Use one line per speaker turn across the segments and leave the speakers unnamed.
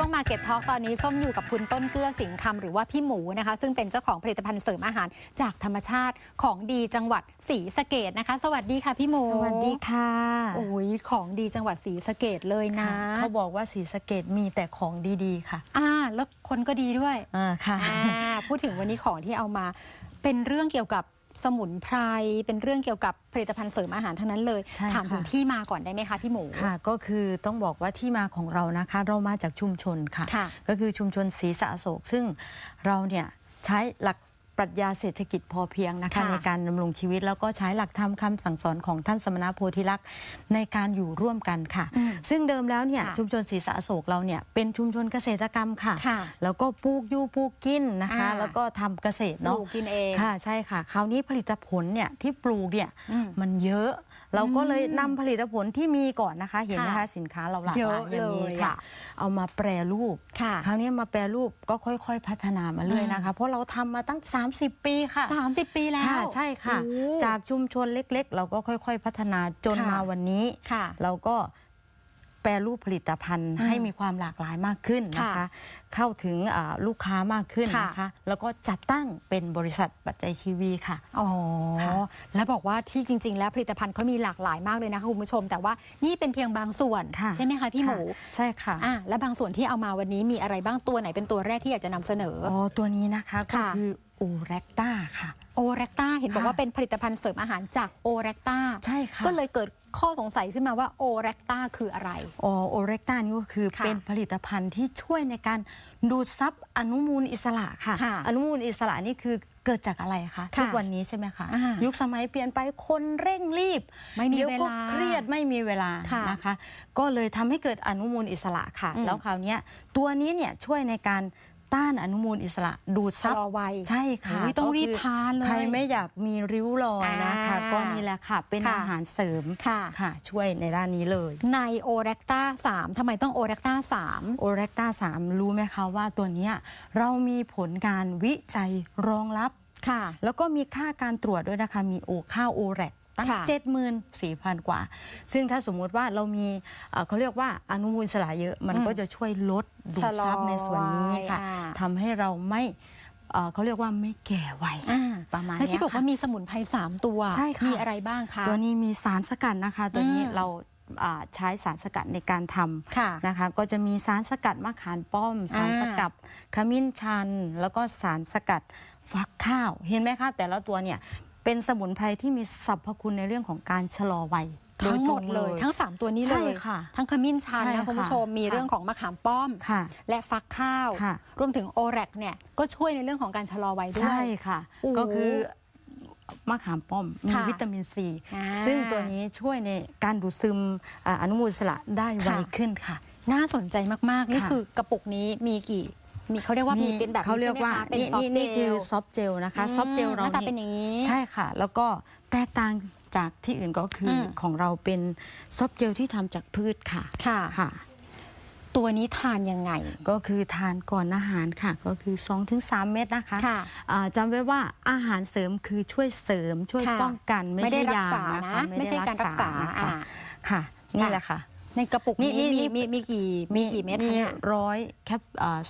ช่วง Market Talk ตอนนี้ส้มอยู่กับคุณต้นเกลือสิงห์คำหรือว่าพี่หมูนะคะ ซึ่งเป็นเจ้าของผลิตภัณฑ์เสริมอาหารจากธรรมชาติของดีจังหวัดศรีสะเกดนะคะ สวัสดีค่ะพี่หมู
สวัสดีค่ะ
โอ้ยของดีจังหวัดศรีสะเกดเลยนะ
ค่ะเขาบอกว่าสีสะเกตมีแต่ของดีๆ ค่ะ
อ่า แล้วคนก็ดีด้วย
อ่าค่ะ
อ่าพูดถึงวันนี้ของที่เอามาเป็นเรื่องเกี่ยวกับ สมุนไพรเป็นเรื่องเกี่ยวกับผลิตภัณฑ์เสริมอาหารทั้งนั้นเลย
ใช่
ถามถึง
ค่ะ
ที่มาก่อนได้ไหมคะพี่หมู
ค่ะ ก็คือต้องบอกว่าที่มาของเรานะคะ เรามาจากชุมชนค่ะ
ค่ะ
ก็คือชุมชนศรีสะโศกซึ่งเราเนี่ยใช้หลัก ปรัชญาเศรษฐกิจพอเพียงนะคะ
ค่ะ
ในการดำรงชีวิต แล้วก็ใช้หลักธรรมคำสั่งสอนของท่านสมณโพธิลักษณ์ในการอยู่ร่วมกันค่ะ
อืม
ซึ่งเดิมแล้วเนี่ย
ค่ะ
ชุมชนศรีสะโศกเราเนี่ยเป็นชุมชนเกษตรกรรมค่ะ
ค่ะ
แล้วก็ปลูกอยู่ปลูกกินนะคะ
อ่า
แล้วก็ทำเกษตร
ป
เนาะ
ลูกกินเอง
ค่ะใช่ค่ะ คราวนี้ผลิตผลเนี่ยที่ปลูกเนี่ย
อืม
มันเยอะ เราก็เลยนำผลิตผลที่มีก่อนนะคะ เห็นไหม
ค่ะ
คะสินค้าเราหลาก
เย
ห
อะ
ลายอย่างนี้
เลย
ค่ะ
อะ
เอามาแปรรูป
ค่ะ
คราวนี้มาแปรรูปก็ค่อย ๆ พัฒนามาเรื่อยนะคะ เพราะเราทำมาตั้ง 30 ปีค่ะ
สามสิบปีแล้ว
ค่ะใช่ค่ะ
โอ้
จากชุมชนเล็กๆ เราก็ค่อย ๆ พัฒนาจน
ค่ะ
มาวันนี้
ค่ะ
เราก็ แปรรูปผลิตภัณฑ์
อืม
ให้มีความหลากหลายมากขึ้นนะคะ
ค่ะ
เข้าถึงอ่าลูกค้ามากขึ้น
ค่ะ
นะคะ แล้วก็จัดตั้งเป็นบริษัทปัจจัยชีวีค่ะ
อ๋อ
ค่ะ
แล้วบอกว่าที่จริง ๆ แล้วผลิตภัณฑ์เขามีหลากหลายมากเลยนะคะคุณผู้ชม แต่ว่านี่เป็นเพียงบางส่วน
ค่ะ
ใช่ไหมคะพี่หมู
ค่ะใช่ค่ะ
อะและบางส่วนที่เอามาวันนี้มีอะไรบ้างตัวไหนเป็นตัวแรกที่อยากจะนำเสนอ
อ๋อ ตัวนี้นะคะก็
ค่ะ
คือโอแรคตาค่ะ
โอเรกตาเห็นบอก
ค่ะ
ว่าเป็นผลิตภัณฑ์เสริมอาหารจากโอเรกตา
ใช่ค่ะ
ก็เลยเกิด ข้อสงสัยขึ้นมาว่าโอเรกตาคืออะไร
อ๋อโอเรคตานี่ก็คือ
ค่ะ
เป็นผลิตภัณฑ์ที่ช่วยในการดูดซับอนุมูลอิสระค่ะ
ค่ะ
อนุมูลอิสระนี่คือเกิดจากอะไรคะ
ค่ะ
ทุกวันนี้ใช่ไหมคะ
อ่ายุ
ยุคสมัยเปลี่ยนไปคนเร่งรีบ
ไม่มี
ดี๋ย
เวลา
ก็เครียดไม่มีเวลา
ค่ะ
นะคะ ก็เลยทำให้เกิดอนุมูลอิสระค่ะ
อืม
แล้วคราวเนี้ยตัวนี้เนี่ยช่วยในการ ต้านอนุมูลอิสระดูด
ชะ
ซับ
ลอวัย
ใช่ค่ะ
โอ้ยต้อง
ก็คื
รีบทานเลย
ใครไม่อยากมีริ้วรอยนะคะ
อ่า
ก็นี่แหละค่ะ เป็น
ค่ะ
อาหารเสริม
ค่ะ
ค่ะ ช่วยในด้านนี้เลย
ในโอเรกตา3ทำไมต้องโอเรกตา3
โอเรกตา3รู้ไหมคะว่าตัวเนี้ยเรามีผลการวิจัยรองรับ
ค่ะ
แล้วก็มีค่าการตรวจด้วยนะคะ มีโอค่าโอแรก ตั้ง
ค่ะ
74,000 กว่า ซึ่งถ้าสมมุติว่าเรามีเอ่อเขาเรียกว่าอนุมูลอิสระเยอะ มัน
อืม
ก็จะช่วยลดดูด
ชะลอ
ซับในส่วนนี้ค่ะ
วัยอ่า
ทำให้เราไม่เอ่อเขาเรียกว่าไม่แก่ไว
อ่า
ประมาณ
และ
เนี้
ที่
ย
บอกว่า
ค่ะ
มีสมุนไพร3ตัว
ใช่ค่ะ
มีอะไรบ้างคะ
ตัวนี้มีสารสกัดนะคะ ตัวนี้
อืม
เราอ่าใช้สารสกัดในการทำ
ค่ะ
นะคะ ก็จะมีสารสกัดมะขามป้อม สารสกัดขมิ้นชัน แล้วก็สารสกัดฟักข้าว เห็นไหมคะ แต่ละตัวเนี่ย เป็นสมุนไพรที่มีสรรพคุณในเรื่องของการชะลอวัย
ทั้งหมด
โตรง
เลย ทั้ง 3 ตัวนี้เล
ใช่
ย
ค่ะ
ทั้งขมิ้นชัน
ใช่
นะ
ค่ะ
คุณผู้ชมมี
ค่ะ
เรื่องของมะขามป้อม
ค่ะ
และฟักข้าว
ค่ะ
รวมถึงโอแรกเนี่ยก็ช่วยในเรื่องของการชะลอวัยด้วย
ใช่ค่ะ
โอ้
ก็คือมะขามป้อมมี
ค่ะ
วิตามินซี
อ่า
ซึ่งตัวนี้ช่วยในการดูดซึมอ่าอนุมูลอิสระได้ไว
ค่ะ
ขึ้นค่ะ
น่าสนใจมาก ๆ นี่
ค่ะ
คือกระปุกนี้มีกี่ มีเขาเรียกว่ามีเป็นแบบ
เขา
นี้
เรี
ใช่
ยก
ไหม
ว่า
คะเป็น
นี่
ซอฟ
นี่
ต์เจ
นี่คือ
ล
ซอฟต์เจลนะคะซอฟต์เจล
ห
เรา
น้าตาเป็นอย่างนี้
ใช่ค่ะ แล้วก็แตกต่างจากที่อื่นก็คืออ
ม
ของเราเป็นซอฟต์เจลที่ทำจากพืชค่ะ
ค่ะ
ค่ะ
ตัวนี้ทานยังไง
ก็คือทานก่อนอาหารค่ะ ก็คือ 2-3 เม็ดนะคะ
ค่ะ
อ่าจำไว้ว่าอาหารเสริมคือช่วยเสริมช่วย
ค่ะ
ป้องกันไม่
ไม่ได้
ใช่
รัก
ยา
ษา
นะคะ
นะไม่ใช่การรักษา
นะคะ
อ่า
ค่ะนี่แหละค่ะ
ในกระปุกนี้
นี่
มี
นี่
มีมีกี่มีกี่เม็ดคะ
มี
เนี่ย
ร้อยแคป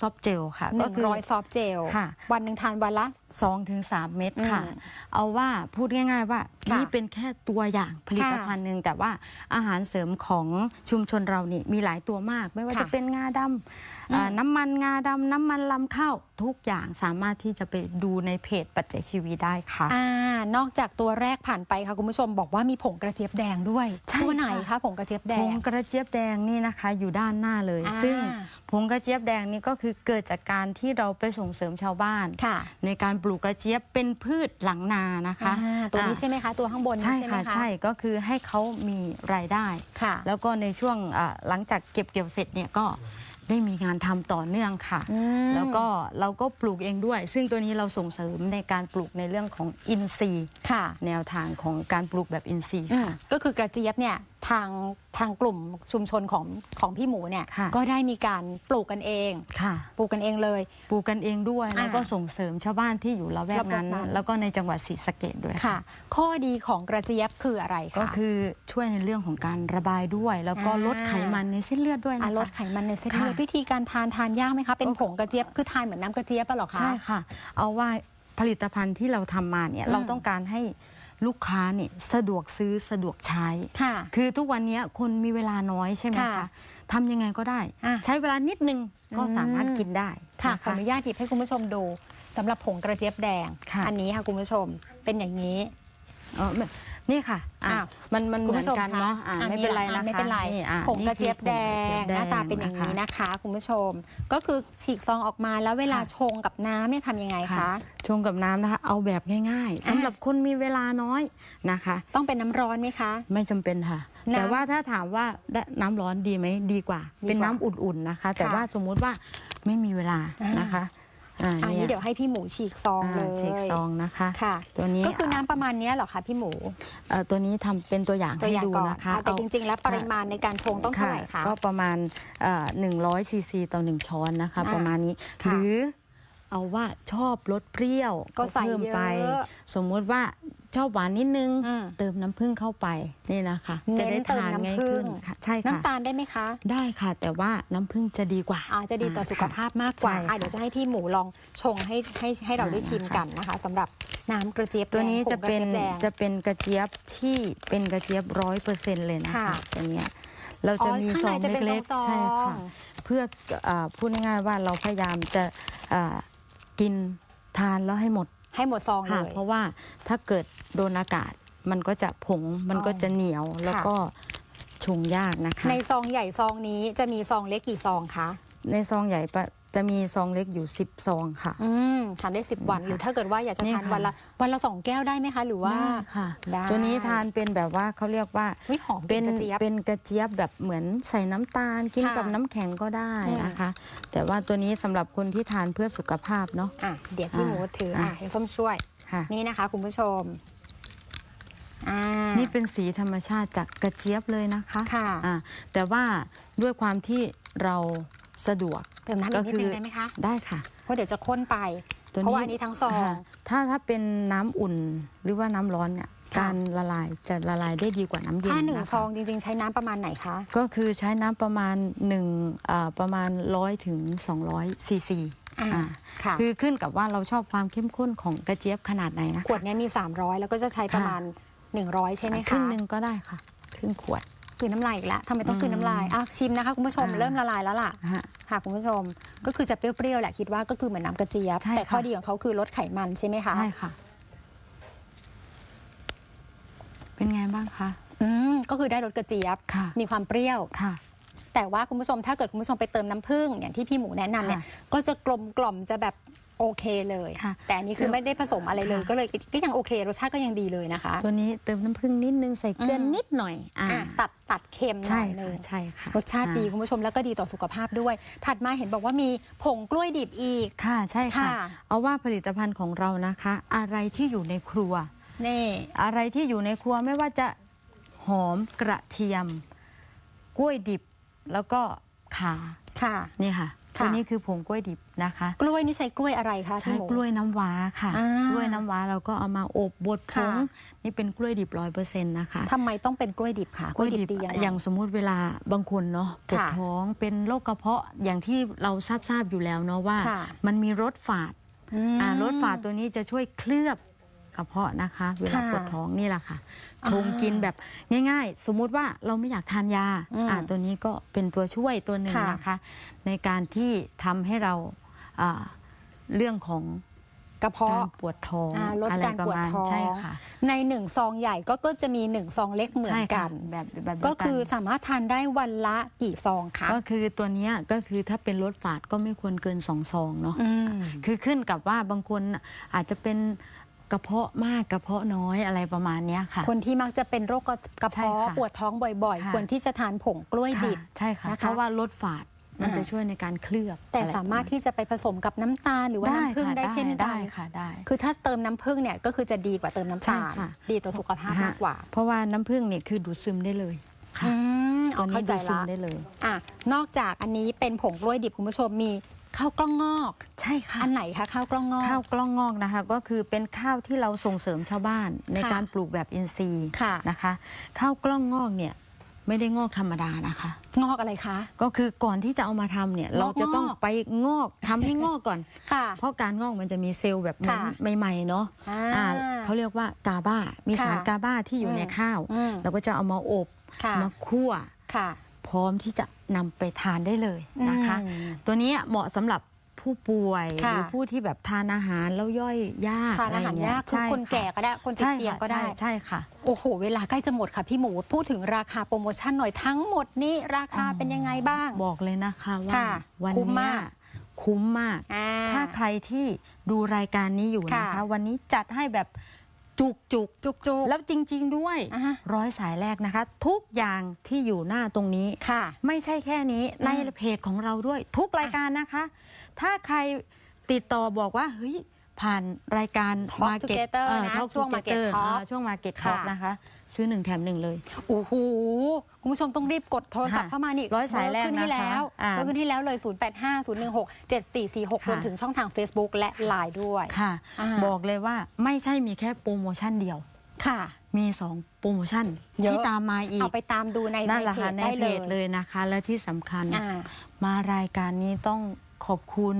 ซอฟต์เจลค่ะ
ห
ก็
นึ่ง
คือ
ร้อยซอฟต์เจล
ค่ะ
วันหนึ่งทานวันละ
สองถึงสามเม็ดค่ะ
อืม
เอาว่าพูดง่าย ๆ ว่า
ค่ะ
นี่เป็นแค่ตัวอย่างผลิตภัณฑ์หนึ่งแต่ว่าอาหารเสริมของชุมชนเรานี่มีหลายตัวมาก ไม่ว่า
ค่ะ
จะเป็นงาดำอ่าน้ำมันงาดำน้ำมันลำข้าวทุกอย่างสามารถที่จะไปดูในเพจปัจจัยชีวิตได้ค่ะ
อ่านอกจากตัวแรกผ่านไปค่ะคุณผู้ชมบอกว่ามีผงกระเจี๊ยบแดงด้วย
ใช่
ตัวไหน
ค่ะ
คะผงกระเจี๊ยบแด
ผ
ง
งกระเจี๊ยบแดงนี่นะคะอยู่ด้านหน้าเลย
อ่า
ซึ่งผงกระเจี๊ยบแดงนี่ก็คือเกิดจากการที่เราไปส่งเสริมชาวบ้าน
ค่ะ
ในการปลูกกระเจี๊ยบเป็นพืชหลังนานะคะ
อ่าตัวนี้
อ่า
ใช่ไหมคะ ตัวข้างบน
ใช่
นี้ใช่ไหม
ค่ะ
คะ
ใช่ก็คือให้เขามีรายได้
ค่ะ
แล้วก็ในช่วงอ่าหลังจากเก็บเกี่ยวเสร็จเนี่ยก็ได้มีงานทำต่อเนื่องค่ะ
อืม
แล้วก็เราก็ปลูกเองด้วย ซึ่งตัวนี้เราส่งเสริมในการปลูกในเรื่องของอินทรีย์
ค่ะ
แนวทางของการปลูกแบบอินทรีย์
อืม
ค่ะ
ก็คือกระเจี๊ยบเนี่ย ทางทางกลุ่มชุมชนของของพี่หมูเนี่ย
ค่ะ
ก็ได้มีการปลูกกันเอง
ค่ะ
ปลูกกันเองเลย
ปลูกกันเองด้วย แล้วก็
อ่า
ส่งเสริมชาวบ้านที่อยู่ละแวกนั้น
รอบๆนั้น
แล้วก็ในจังหวัดศรีสะเกดด้วย
ค่ะ ข้อดีของกระเจี๊ยบคืออะไรคะ
ก็คือช่วยในเรื่องของการระบายด้วย แล้วก็
อ่า
ลดไขมันในเส้นเลือดด้วย
อะ
นะคะ
ลดไขมันในเส้นเลือด
ค่ะ
วิธีการทานทานยากไหมคะ เป็น
ก็
ผงกระเจี๊ยบคือทานเหมือนน้ำกระเจี๊ยบอะเหรอคะ
ใช่ค่ะ เอาว่าผลิตภัณฑ์ที่เราทำมาเนี่ย
อืม
เราต้องการให้ ลูกค้าเนี่ยสะดวกซื้อสะดวกใช้
ค่ะ
คือทุกวันนี้คนมีเวลาน้อยใช่ไหม
ค่ะ
คะทำยังไงก็ได้
อะ
ใช้เวลานิดนึงก็
อืม
สามารถกินได้
ค่ะ
น
ขออนุญาตหยิบให้คุณผู้ชมดูสำหรับผงกระเจี๊ยบแดง
ค่ะ
อันนี้ค่ะคุณผู้ชมเป็นอย่างนี้
เออไม่ นี่ค่ะอะ
อ้าว
มันมันเห
คุณ
มือน
ผู้ชม
กัน
คะ
เนาะอะ
อั
ไม่เป็นไร
ห
นะ
อ่
คะ
ไม่เป็นไร
นี่อะ
ผงกระเจี๊ยบแดง
นี่คือผงกระเจี๊ยบ
หน้าตาเป็นอย่างนี้ะ
คะ
นะคะ คุณผู้ชม ก็คือฉีกซองออกมาแล้วเวลา
ค่ะ
ชงกับน้ำเนี่ยทำยังไงคะ
ชงกับน้ำนะคะ เอาแบบง่ายๆ
อะ
สำหรับคนมีเวลาน้อยนะคะ
ต้องเป็นน้ำร้อนไหมคะ
ไม่จำเป็นค่ะ
น้ำ
แต่ว่าถ้าถามว่าได้น้ำร้อนดีไหมดีกว่า
ดีกว่า
เป็นน้ำอุ่นๆนะคะ แต่
ค่ะ
ว่าสมมุติว่าไม่มีเวลา
อ่าน
นะคะ อ่า
อันนี้
เนี่ย
เดี๋ยวให้พี่หมูฉีกซองเล
อ่ายเช็คซองนะคะ
ค่ะ
ตัวนี้
ก็คือน้ำประมาณเนี้ยเหรอคะพี่หมู
เอ่อตัวนี้ทำเป็นตัวอย่าง
ตัว
ให้
อย่าง
ดู
ก่อน
นะคะ
อะแต่
เอา
จริง ๆ แล้วปริมาณในการชงต้องเท่าไหร่คะ
ก็ประมาณหนึ่งร้อยซีซีต่อหนึ่งช้อนนะคะ
อ่า
ประมาณนี้
ค่ะ
หรือเอาว่าชอบรสเปรี้ยว
ก็ใส่
เพิ่มไป
เยอะ
สมมุติว่า ชอบหวานนิดนึง
อืม
เติมน้ำผึ้งเข้าไปนี่นะคะ
เน้น
จะได้
เติม
ทาน
น้ำ
ง่าย
ผึ้
ขึ้
ง
นค่ะใช่ค่ะ
น้ำตาลได้ไหมคะ
ได้ค่ะ แต่ว่าน้ำผึ้งจะดีกว่า
อาจะดีต่อสุขภาพมากกว่า
ใช่ค่ะ
อะเดี๋ยวจะให้พี่หมูลองชงให้ให้ให้เราได้ชิมกันนะคะสำหรับน้ำกระเจี๊ยบ
ตัวนี้
แดง
จะเป็น
ผงกรจี๊ยบแดง
จะเป็นกระเจี๊ยบที่เป็นกระเจี๊ยบร้อยเปอร์เซ็นต์เลยนะ
ค่ะ
คะตัวเนี้ยเราจะมี
อ๋อ
ซ
ข้าง
อง
ในจะเป็น
เล็ก
ซองๆ
ๆใช่ค่ะ เพื่อเอ่อพูดง่ายๆว่าเราพยายามจะเอ่อกินทานแล้วให้หมด
ให้หมดซองเล
ค่ะ
ย
เพราะว่าถ้าเกิดโดนอากาศมันก็จะผงมันก็จะเหนียวแล้วก็ชงยากนะคะ
ในซองใหญ่ซองนี้จะมีซองเล็กกี่ซองคะ
ในซองใหญ่ปะ จะมีซองเล็กอยู่10ซองค่ะ
อืมทานได้ 10 วัน หรือถ้าเกิดว่าอยากจะ
นี่
ทาน
ค่ะ
วันละวันละสองแก้วได้ไหมคะ หรือว่า
ได้ค่ะ
ได้
ตัวนี้ทานเป็นแบบว่าเขาเรียกว่า
วิหอม
เป็
เป็นนกระเจี๊ยบ
เป็นกระเจี๊ยบแบบเหมือนใส่น้ำตาลกิน
ค่ะ
กับน้ำแข็งก็ได้
อืม
นะคะ แต่ว่าตัวนี้สำหรับคนที่ทานเพื่อสุขภาพเนาะ
อะเดี๋ยวพี่
อ่า
หมูถืออะ
อะ
ให้ส้มช่วย
ค่ะ
นี่นะคะ คุณผู้ชมอ่า
นี่เป็นสีธรรมชาติจากกระเจี๊ยบเลยนะคะ
ค่ะ
อ่าแต่ว่าด้วยความที่เราสะดวก
เติมน้ำอีกนิดนึงได้ไหมคะ
ได้ค่ะ
เพราะเดี๋ยวจะข้นไป
ตัว
เพราะว่าอันนี้ทั้งซอง
ค่ะถ้าถ้าเป็นน้ำอุ่นหรือว่าน้ำร้อนเนี่ย
ค่ะ
การละลายจะละลายได้ดีกว่าน้ำเย็น
ถ้าหนึ่ง
นะคะ
ซองจริงๆ ใช้น้ำประมาณไหนคะ
ก็คือใช้น้ำประมาณ1อ่าประมาณ100ถึง200ซีซี
อ่า
อ่า
ค่ะ
คือขึ้นกับว่าเราชอบความเข้มข้นของกระเจี๊ยบขนาดไหนนะ
ขวดเนี้ยมี 300 แล้วก็จะใช้ประมาณ 100 ใช่ไหม
ครึ่
คะ
งหนึ่งก็ได้ค่ะ ครึ่งขวด
กลืนน้ำลายอีกแล้วทำไมต้องกลืนน้ำลายอะชิมนะคะคุณผู้ชม
อ่า
เริ่มละลายแล้วล่ะ
ฮะ
ค่ะคุณผู้ชมก็คือจะเปรี้ยวๆแหละคิดว่าก็คือเหมือนน้ำกระเจี๊ยบ
ใช่
แต่ข้อ
ค่ะ
ดีของเขาคือลดไขมันใช่ไหมคะ
ใช่ค่ะ เป็นไงบ้างคะ
อืมก็คือได้รสกระเจี๊ยบ
ค่ะ
มีความเปรี้ยว
ค่ะ
แต่ว่าคุณผู้ชมถ้าเกิดคุณผู้ชมไปเติมน้ำผึ้งอย่างที่พี่หมูแนะนำเนี่ย
ค่ะ
ก็จะกลมกล่อมจะแบบ โอเคเลย
ค่ะ
แต่อันนี้คือไม่ได้ผสมอะไรเลย
ค่ะ
ก็เลยก็ยังโอเค รสชาติก็ยังดีเลยนะคะ
ตัวนี้เติมน้ำผึ้งนิดนึงใส่เกลืออ
ม
นิดหน่อยอ่า
อะตัดตัดเค็มหน่
ใช่
อยหนึ
ค่ะ
ง
ใช่ค่ะ
รสชาติดี
อ่
คุณผู้ชมแล้วก็ดีต่อสุขภาพด้วย ถัดมาเห็นบอกว่ามีผงกล้วยดิบอีก
ค่ะใช่ค่ะ
ค่ะ
เอาว่าผลิตภัณฑ์ของเรานะคะ อะไรที่อยู่ในครัว
นี่
อะไรที่อยู่ในครัวไม่ว่าจะหอมกระเทียม กล้วยดิบแล้วก็ขา
ค่ะ
นี่ค่ะ
ค่ะ
ตัวนี้คือผงกล้วยดิบนะคะ
กล้วยนี่ใช้กล้วยอะไรคะ
ใช้
พี่หมู
กล้วยน้ำว้าค่ะ
อ่าก
ล้วยน้ำว้าเราก็เอามาอบบดผ
ค่ะ
งนี่เป็นกล้วยดิบร้อยเปอร์เซ็นต์นะคะ
ทำไมต้องเป็นกล้วยดิบคะกล้วยดิบดียังไง
อย่างสมมุติเวลาบางคนเนาะปวด
ค่ะ
ท้องเป็นโรคกระเพาะอย่างที่เราทราบทราบๆอยู่แล้วเนาะว่า
ค่ะ
มันมีรสฝาด
อืม
อ่ารสฝาดตัวนี้จะช่วยเคลือบ กระเพาะนะคะ เวลา
ค่ะ
ปวดท้องนี่แหละค่ะ
อ่า
ชงกินแบบง่าย ๆ สมมุติว่าเราไม่อยากทานยา
อืม
อ่าตัวนี้ก็เป็นตัวช่วยตัวหนึ่ง
ค่ะ
นะคะ ในการที่ทำให้เราอ่าเรื่องของ
กระ
กา
เพาะ
รปวดท้อง
อ่าลด
อะไร
การ
ประ
ปวด
มาณ
ท้อง
ใช่ค่ะ
ในหนึ่งซองใหญ่ก็ก็จะมีหนึ่งซองเล็กเหมือน
ใช่
กั
ค่ะ
น
แบบแบบเดียว
ก็
น
คือสามารถทานได้วันละกี่ซองคะ
ก็คือตัวเนี้ยก็คือถ้าเป็นรสฝาดก็ไม่ควรเกินสองซองเนาะ
อืม
คือขึ้นกับว่าบางคนน่ะอาจจะเป็น กระเพาะมากกระเพาะน้อยอะไรประมาณเนี้ยค่ะ
คนที่มักจะเป็นโรคกระ
ใช่
เพาะ
ค่ะ
ปวดท้องบ่อย
ค่ะ
ๆควรที่จะทานผงกล้วยดิบ
ค่ะใช่ค่ะ
นะคะ
เพราะว่ารสฝาดมัน
อ่า
จะช่วยในการเคลือบ
แต่
อะไร
สามารถ
ประณ
ที่จะไปผสมกับน้ำตาลหรือว่า
ได้
น้ำผึ้ง
ค่ะ
ได้เช่นกั
ได้
น
ค่ะได้
คือถ้าเติมน้ำผึ้งเนี่ยก็คือจะดีกว่าเติมน้ำตาล
ใช่ค่ะ
ดีต่อสุขภาพมากกว่า
เพราะว่าน้ำผึ้งเนี่ยคือดูดซึมได้เลยค่ะ
อืม
ตัว
เอา
นี้
เข้าใจ
ดูซึม
ละ
ได้เลย
อะนอกจากอันนี้เป็นผงกล้วยดิบคุณผู้ชมมี ข้าวกล้องงอก
ใช่ค่ะ
อันไหนคะข้าวกล้องงอก
ข้าวกล้องงอกนะคะ ก็คือเป็นข้าวที่เราส่งเสริมชาวบ้านใน
ค่ะ
การปลูกแบบอินทรีย์
ค่ะ
นะคะข้าวกล้องงอกเนี่ยไม่ได้งอกธรรมดานะคะ
งอกอะไรคะ
ก็คือก่อนที่จะเอามาทำเนี่ย
งอก
เราจะต้อง
งอก
ไปงอกทำให้งอกก่อน
ค่ะ
เพราะการงอกมันจะมีเซลล์แบบเหมือน
ค่ะ
ใหม่ๆเนาะ
อ่า
อ่าเขาเรียกว่ากาบามีสาร
ค่ะ
กาบาที่อยู่
อืม
ในข้าว
อืม
เราก็จะเอามาอบ
ค่ะ
มาคั่ว
ค่ะ
พร้อมที่จะ นำไปทานได้เลยนะคะ
อืม
ตัวนี้เหมาะสำหรับผู้ป่วยห
ค่ะ
รือผู้ที่แบบทานอาหารแล้วย่อยยาก
ทานอาหาระ
ไเงี้
ยากคือ
ใช่
คนแก่ก็ได้คนติด
ใช่
เตียง
ค่ะ
ก็ได้
ใช่ใช่ค่ะ
โอ้โห เวลาใกล้จะหมดค่ะพี่หมูพูดถึงราคาโปรโมชั่นหน่อยทั้งหมดนี้ราคาเป็นยังไงบ้าง
บอกเลยนะคะว่า
ค่ะ
วัน
คุ้ม
เนี้
มายก
คุ้มมาก
อ่
ถ้าใครที่ดูรายการนี้อยู่นะ
ค่ะ
คะวันนี้จัดให้แบบ จุกจุก
จุกจุก
ๆแล้วจริง ๆ ด้วย
อ่าฮะ
ร้อยสายแรกนะคะ ทุกอย่างที่อยู่หน้าตรงนี้
ค่ะ
ไม่ใช่แค่นี้ในเพจของเราด้วย ทุกรายการนะคะ ถ้าใครติดต่อบอกว่าเฮ้ยผ่านรายการ
Talk Together นะช่วง Market Talk
ช่วง Market
ค่ะ
Talk นะคะ ซื้อหนึ่งแถมหนึ่งเลย
โอ้โห คุณผู้ชมต้องรีบกดโทรศัพท์
ค่ะ
เข้ามานี่
ร้อยสายแรก
เบขึ้นที่
นะคะ
แล้ว
อ่า
เบอร์ขึ้นที่แล้วเลย 0 8 5 0 1 6 7 4 4 6ร
ค่ะ
วมถึงช่องทาง Facebook และ Line ด้วย
ค่ะ
อ่า
บอกเลยว่าไม่ใช่มีแค่โปรโมชั่นเดียว
ค่ะ
มี 2 โปรโมชั่น
เยอะ
ที่ตามมาอีก
เอาไปตามดูใน
นั่นแหละ
เพ
ค่ะ
จ
ใน
ได้
เพ
เล
จ
ย
เลยนะคะ และที่สำคัญ
อ่า
มารายการนี้ต้องขอบคุณ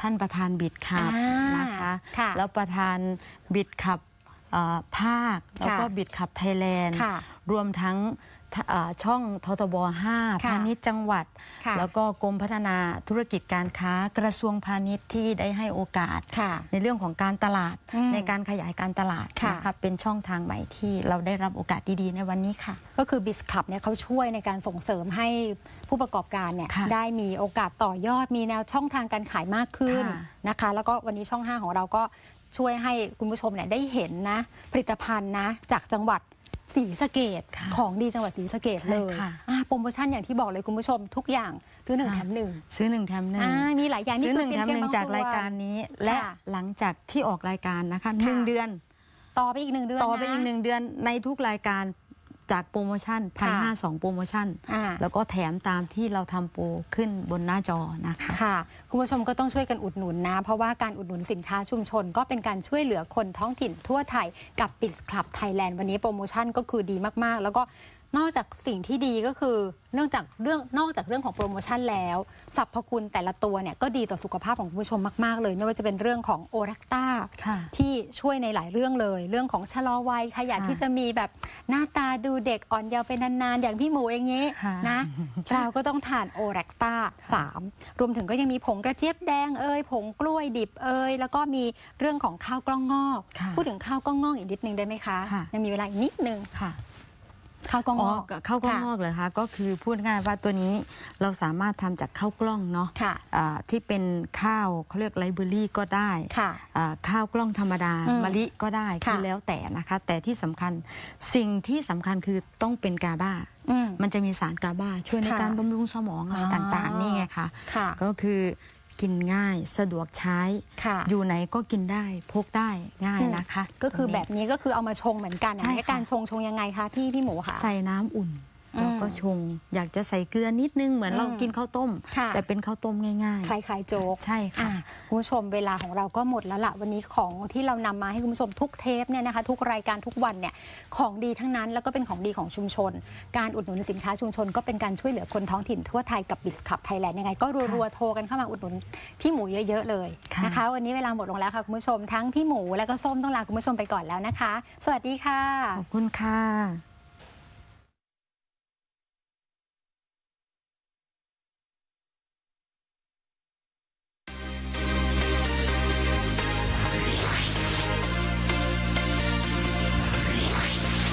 ท่านประธานบิดขับ
อ่าน
นะคะ
ค่ะ
แล้วประธานบิดขับเอ่อ ภาค แล้วก็บิดขับไทยแลนด์
ค่ะ
รวมทั้งทเอ่อช่องททบ
ค่ะ
5พาณิชย์จังหวัด
ค่ะ
แล้วก็กรมพัฒนาธุรกิจการค้ากระทรวงพาณิชย์ที่ได้ให้โอกาส
ค่ะ
ในเรื่องของการตลาด
อืม
ในการขยายการตลาด
ค่ะ
นะคะเป็นช่องทางใหม่ที่เราได้รับโอกาสดีๆในวันนี้ค่ะ
ก็คือ b i z Club เนี่ยเขาช่วยในการส่งเสริมให้ผู้ประกอบการเนี่ย
ค่ะ
ได้มีโอกาสต่อยอดมีแนวช่องทางการขายมากขึ้น
ค่ะ
นะคะ แล้วก็วันนี้ช่อง 5 ของเราก็ ช่วยให้คุณผู้ชมเนี่ยได้เห็นนะผลิตภัณฑ์นะจากจังหวัดศรีสะเกด
ค่ะ
ของดีจังหวัดศรีสะเกด
ใช่
เลย
ค่ะ
อ่าโปรโมชั่นอย่างที่บอกเลยคุณผู้ชมทุกอย่างซื้อหนึ่ง
ค่ะ
แถมหนึ่ง
ซื้อหนึ่งแถมหนึ่ง
อ่ามีหลายอย่างนี่
ซื้อ
คื
หนึ่ง
เพีย
แถม
แค่
หนึ่ง
บง
จาก
ส่วน
รายการนี้ และหลังจากที่ออกรายการนะคะหนึ่ง
ค่ะ
เดือน
ต่อไปอีกหนึ่งเดือน
ต่อไป
นะ
อีกหนึ่งเดือนในทุกรายการ จากโปรโมชั่นพันห้าสองโปรโมชั่น
อ่า
แล้วก็แถมตามที่เราทำโปรขึ้นบนหน้าจอนะคะ
ค่ะ คุณผู้ชมก็ต้องช่วยกันอุดหนุนนะ เพราะว่าการอุดหนุนสินค้าชุมชน ก็เป็นการช่วยเหลือคนท้องถิ่นทั่วไทยกับปิดคลับไทยแลนด์วันนี้โปรโมชั่นก็คือดีมาก ๆ แล้วก็ นอกจากสิ่งที่ดีก็คือเนื่องจากเรื่องนอกจากเรื่องของโปรโมชั่นแล้วสรรพคุณแต่ละตัวเนี่ยก็ดีต่อสุขภาพของคุณผู้ชมมากๆเลย ไม่ว่าจะเป็นเรื่องของโอรักตา
ค่ะ
ที่ช่วยในหลายเรื่องเลย เรื่องของชะลอวัยใครอยาก
ค่ะ
ที่จะมีแบบหน้าตาดูเด็กอ่อนเยาว์ไปนานๆ อย่างพี่หมูเองนี้
ค่ะ
นะเราก็ต้องทานโอแรกตา3รวมถึงก็ยังมีผงกระเจี๊ยบแดงเอ่ยผงกล้วยดิบเอ่ยแล้วก็มีเรื่องของข้าวกล้องงอก
ค่ะ
พูดถึงข้าวกล้องงอกอีกนิดนึงได้ไหมคะ
ค่ะ
ยังมีเวลาอีกนิดนึง
ค่ะ
ข้าวกล้อง
อ๋อง
อก
ข้าวกล้อง
ค่ะ
งอกเลยคะก็คือพูดง่ายว่าตัวนี้เราสามารถทำจากข้าวกล้องเนาะ
ค่ะ
อ่าที่เป็นข้าวเขาเรียกไลเบอรี่ก็ได้
ค่ะ
อ่าข้าวกล้องธรรมดา
อืม
มะลิก็ได้
ค่ะ
คือแล้วแต่นะคะ แต่ที่สำคัญสิ่งที่สำคัญคือต้องเป็นกาบา
อืม
มันจะมีสารกาบาช่วยใน
ค่ะ
การบำรุงสมองอะไร
อ๋อ
ต่างๆ นี่ไงคะ
ค่ะ
ก็คือ กินง่ายสะดวกใช้
ค่ะ
อยู่ไหนก็กินได้พกได้ง่ายนะคะ
ก็คือ
ตรง
แบ
นี้
บนี้ก็คือเอามาชงเหมือนกัน
ใช่
อันนี้
ค่ะ
การชงชงยังไงคะพี่พี่หมูคะ
ใส่น้ำอุ่น
อืม
แล้วก็ชง อยากจะใส่เกลือนิดนึงเหมือน
อืม
เรากินข้าวต้ม
ค่ะ
แต่เป็นข้าวต้มง่าย
คล้ายๆโจ๊ก
ใช่ค่ะ
อ่คุณผู้ชมเวลาของเราก็หมดแล้วละวันนี้ของที่เรานำมาให้คุณผู้ชมทุกเทปเนี่ยนะคะ ทุกรายการทุกวันเนี่ยของดีทั้งนั้นแล้วก็เป็นของดีของชุมชน การอุดหนุนสินค้าชุมชน ก็เป็นการช่วยเหลือคนท้องถิ่นทั่วไทยกับบิสคับไทยแลนด์ยังไงก็รัวๆโทรกันเข้ามาอุดหนุนพี่หมูเยอะๆเลย
ค่ะ
นะคะ วันนี้เวลาหมดลงแล้วค่ะคุณผู้ชมทั้งพี่หมูและก็ส้มต้องลาคุณผู้ชมไปก่อนแล้วนะคะ สวัสดีค่ะ
ๆขอบคุณค่ะ